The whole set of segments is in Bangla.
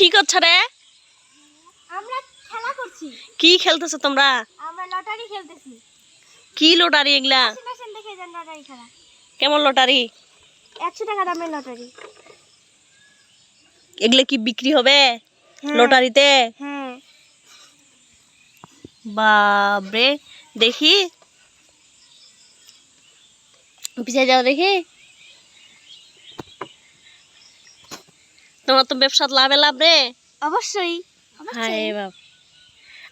কি করছ রে? আমরা খেলা করছি। কি খেলতেছো তোমরা? আমরা লটারি খেলতেছি। কি লটারি এগুলা? আসেন আসেন দেখে যান লটারি খেলা। কেমন লটারি? একশো টাকা দামের লটারি। এগুলা কি বিক্রি হবে হ্যাঁ। লটারিতে? হ্যাঁ। বাবরে দেখি। পিছিয়ে যাও দেখি। তোমার তো ব্যবসাত লাভে লাভ রে। অবশ্যই হায় বাপ।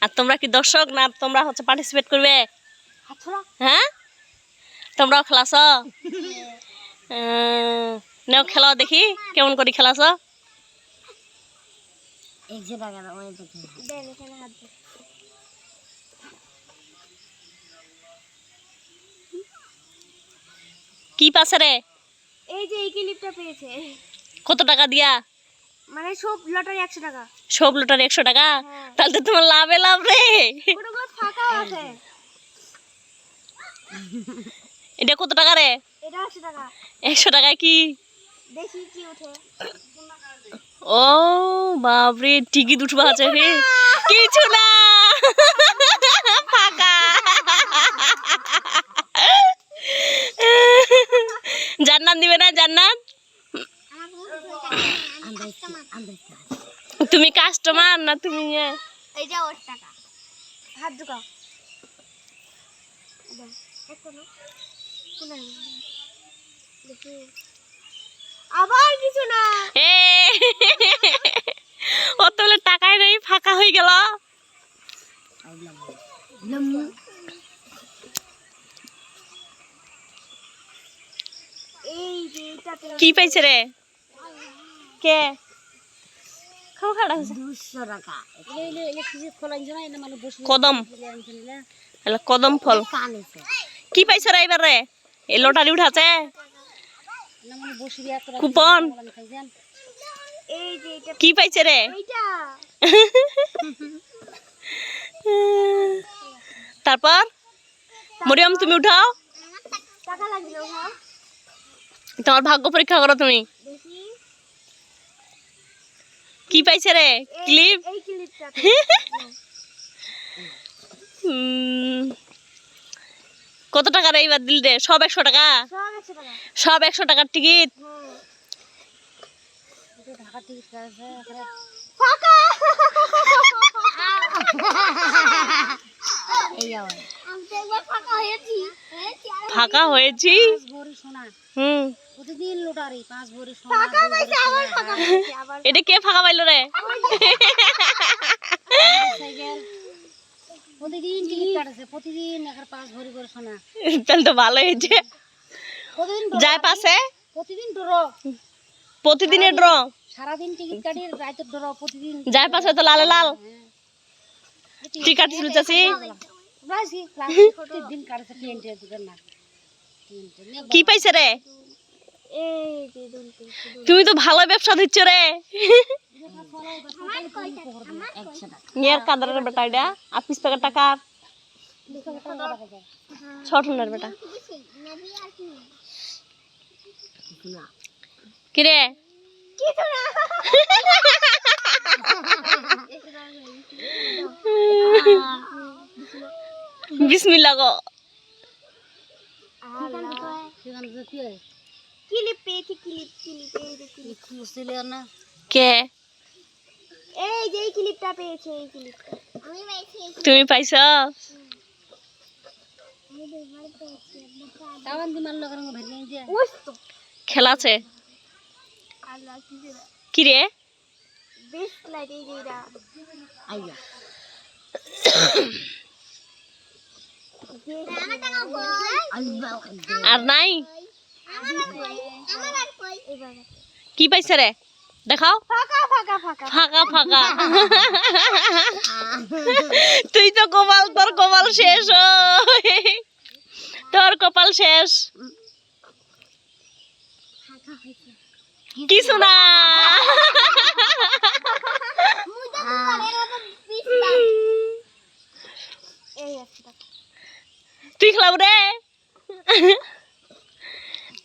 আর তোমরা কি দর্শক না তোমরা হচ্ছে পার্টিসিপেট করবে? হাতছড়া হ্যাঁ? তোমরাও খেলাছ? নেও খেলাও দেখি কেমন করে খেলাছ? কি পাছে রে? এই যে এই ক্লিপটা পেয়েছে। কত টাকা দিয়া? মানে সব লটারি একশো টাকা। সব লোটার একশো টাকা? হ্যাঁ। তাহলে তো তোমার লাভে লাভ রে। ফাঁকা আছে। এটা কত টাকা রে? এটা একশো টাকা। একশো টাকায় কি? দেখি কি ওঠে। ও বাপরে টিকিট উঠবা আছে রে। কিছু না। ফাঁকা জান্নাত দিবে না জান্নাত তুমি কাস্টমার না তুমি ইয়ে? এইটা ওর টাকা। হাত ঢুকাও। আবার কিছু না। এ ও তো বলে টাকাই নেই ফাঁকা হয়ে গেল। এই কি পাইছে রে? কে? খাও খাড়া হয়েছে দুশো টাকা। এলে এলে কিছু খোলাই জন্য এনে মানে বসে কদম। ফল। কি পাইছে রে এবার? রে এই লটারি উঠাছে কুপন। কি পাইছে রে? তারপর? মরিয়ম তুমি উঠাও। হ্যাঁ। তোমার ভাগ্য পরীক্ষা করো তুমি। কি পাইছে রে? ক্লিপ? কত টাকা রে এইবার দিল রে সব একশো টাকা? সব একশো টাকার টিকিট? হ্যাঁ। ফাঁকা হয়েছি? সোনা হুম। প্রতিদিন লটারি পাঁচ ভরি ফাঁকা পাইছে আবার ফাঁকা এটা কে ফাঁকা পাইলো রে? সাইকেল প্রতিদিন টিকিট কাটেছে প্রতিদিন এখানে পাঁচ ভরি করে সোনা। তাহলে তো ভালো হয়েছে। প্রতিদিন যায় পাশে? প্রতিদিন ডর। প্রতিদিনের ড্র? সারাদিন টিকিট কাটি রাতের ডর প্রতিদিন যায় পাশে তো লাল লাল। টিকাট কাটেছে না। কি পাইছে রে? তুমি তো ভালো ব্যবসা দিচ্ছ রে। টাকা নিয়ার কাদারের বেটা এটা। আর পিস টাকা। টনের বেটা। কি রে? কিছু না। বিসমিল্লা গো। ক্লিপ পেয়েছি ক্লিপ ক্লিপ এই যে ক্লিপ মুসলে না কে? এই যে এই ক্লিপটা পেয়েছে এই ক্লিপটা আমি পেয়েছি তুমি পাইছ? তাওয়ান দি মারলো কারণ ভেঙে দিয়ে ওই তো খেলা আছে আল্লাহ কিছু না কি রে? বেস্ট লাইট এই যে এটা আইয়া। আর নাই? কি পাইছে রে? দেখাও। ফাঁকা ফাঁকা তুই তো কপাল তোর কপাল শেষ। তোর কপাল শেষ। কিছু না এই একটা তুই খেলাব রে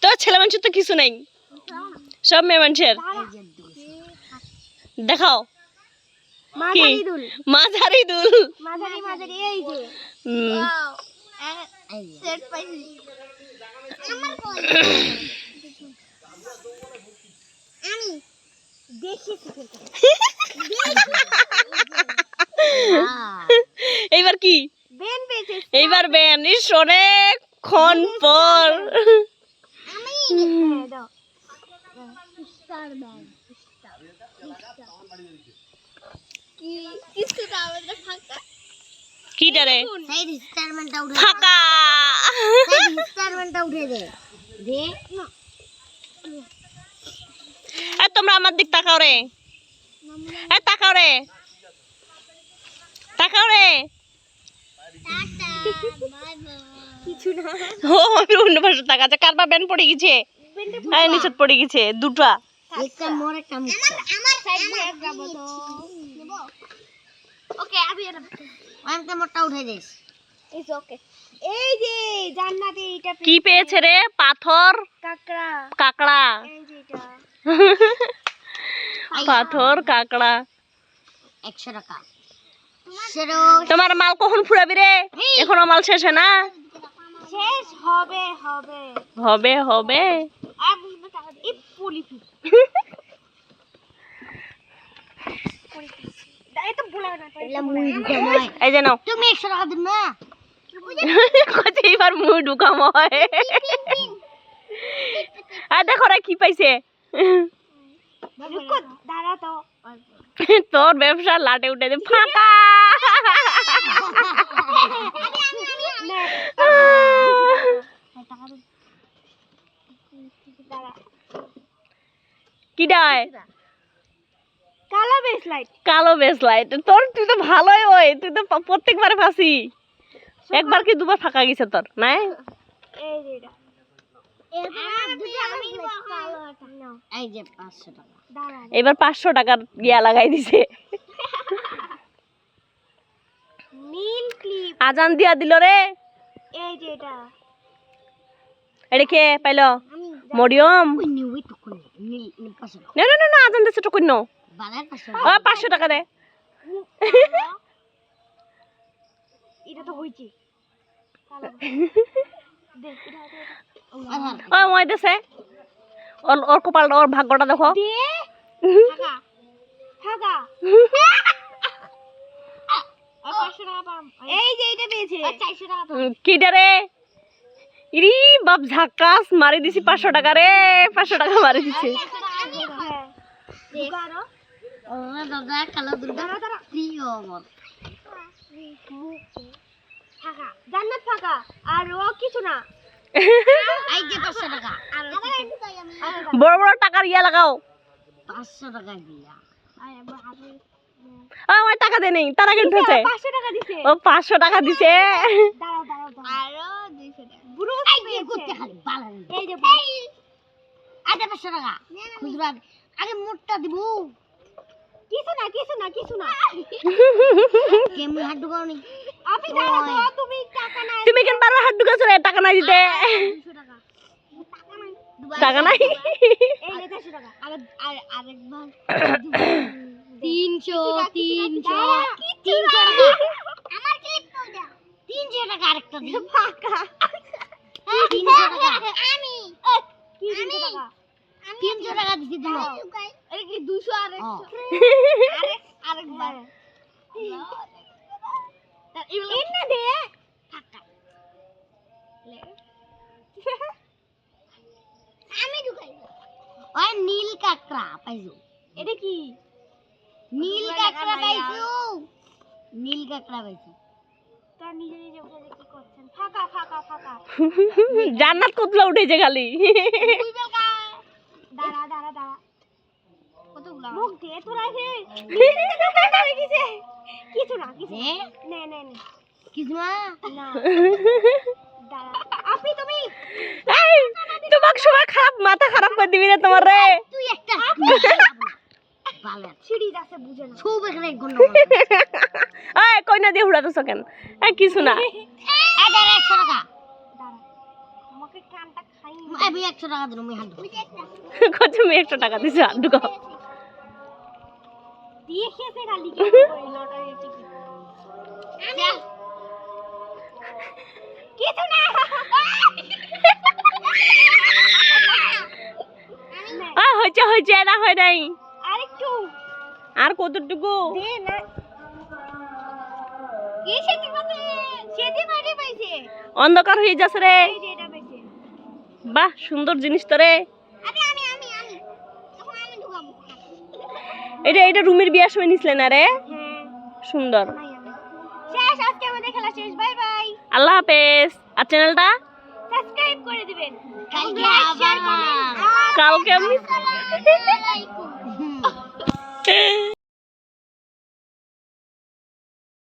তোর ছেলে মানুষের তো কিছু নেই। সব মেয়ে মানুষের দেখাও। মাঝারি দুল। মাঝারি এইবার কি? এইবার বেন ইস অনেকক্ষণ পর আমি হ্যাঁ দাও স্টার ম্যান কি কিছুটা আমাদের ফাঁকা কিটারে সেই রিস্টারমেন্টটা উঠে ফাঁকা সেই রিস্টারমেন্টটা উঠে দে। দে। এ তোমরা আমার দিক তাকাও রে। তাকাও রে। তাকাও রে। কিছু না। ও অন্য পাশে তাকাচ্ছে। কার বা বেন পড়ে গেছে? হ্যাঁ নিচে পড়ে গেছে দুটা। একটা মোর একটা মুক্ত আমার সাইড দিয়ে যাব তো। ওকে আমি এটা একটা মোরটা উঠে দিস ইটস ওকে। এই যে জান্নাতে এটা কি পেয়েছে রে? পাথর? কাকড়া। কাকড়া। এই যে এটা। পাথর কাকড়া। একশো টাকা। তোমার মাল কখন ফুরাবি রে? এখনও মাল শেষ হয় না? শেষ হবে হবে। হবে হবে আর বুঝবে টাকা দিয়ে এই পলিথিন এই তো ভুলা না এগুলা মুই ঢুকাময় এই যে নাও। তুমি টাকা দিন না কইছে এবার মুই ঢুকাম আর দেখো রে কি পাইছে। তোর ব্যবসা লাটে উঠে দে ফাঁকা। কি কালো বেস লাইট কালো বেস লাইট তোর তুই তো ভালোই ওই তুই তো প্রত্যেকবার ফাঁসি। একবার কি দুবার ফাঁকা গেছে তোর নাই? এই যে এটা। এই যে পাঁচশো টাকা। দাঁড়া। এবার পাঁচশো টাকার ইয়া লাগাই দিছে। আজান দিয়া দিল রে। এই যে এটা। কে পাইলো? মরিয়ম। না না না না আজান দিছে টুকুন নো ও পাঁচশো টাকা। দে। এটা তো হইছে। ও মই দেছে। ওর ওর কপালটা ওর ভাগ্যটা দেখো। কি রে? ইরি বাপ মারি দিছি পাঁচশো টাকা রে। পাঁচশো টাকা মারি দিছে। দাদা কালো দুর্গা প্রিয় আমার ফাঁকা জান্নাত ফাঁকা আর ও কিছু না এই যে পাঁচশো টাকা আর বড় বড় টাকার ইয়া লাগাও পাঁচশো টাকা দিয়া ও আমার টাকা দে নেই তার আগে উঠেছে টাকা দিছে ও পাঁচশো টাকা দিছে আগে মোটটা দিব কিছু না কিছু না কিছু না। কেমন হাত ঢুকাও নি আপনি দাঁড়াও তো, তুমি টাকা নাই। তুমি কেন বারবার হাত ঢুকাছো রে? টাকা নাই দিতে। দুশো টাকা। টাকা নাই। এই নে চারশো টাকা। আরে আর আরেকবার। তিনশো তিনশো। তিনশো টাকা। আমার ক্লিপ দাও। তিনশো টাকা আরেকটা দিন। ফাঁকা তিনশো টাকা আমি কি তিনশো টাকা তিনশো টাকা দিছি দিল এটা কি দুশো আরেকশো আরেক আরেকবার এনে দে ফাঁকা আমি ঢুকাই ওই নীল কাকড়া পাইছো এটা কি? নীল কাকড়া পাইছো নীল কাকড়া পাইছো তা নিজে নিজে বলে কি করছেন। ফাঁকা ফাঁকা ফাঁকা। জান্নাত কতলা উঠেছে খালি। দাঁড়া দাঁড়া দাঁড়া। কতগুলো? মুখ দিয়ে তোরা কিছু না কিছু নে। নে নে কিছু না না। দাঁড়া। আপনি তুমি। এই, তোমাকে সবাই খারাপ মাথা খারাপ করে দিবি রে তোমার রে। তুই একটা ভালো। সিঁড়ি আছে বুঝে না। খুব এখানে গন্ড এই কই দিয়ে উড়াতেছ কেন? এই কিছু না। এই দাঁড়া একশো টাকা। আমাকে কানটা খাই আমি একশো টাকা দিলাম আমি হাঁটবো। কত তুমি একশো টাকা দিছো হাত ঢুকাও। দিয়ে খেয়েছে খালি কি করে টিকিট। আমি কিছু না। আ হয়েছে হয়েছে এটা হয় নাই। আরেকটু আর কতটুকু? দে না। কি সেটি পাতে সেটি মারি পাইছে। অন্ধকার হয়ে যাচ্ছে রে। বাহ সুন্দর জিনিস তো রে। এটা এটা রুমের বিয়ার সময় না রে? হ্যাঁ। সুন্দর। আমাদের খেলা শেষ বাই বাই। আল্লাহ হাফেজ। আর চ্যানেলটা সাবস্ক্রাইব করে দিবেন। কালকে আবার। কালকে আমি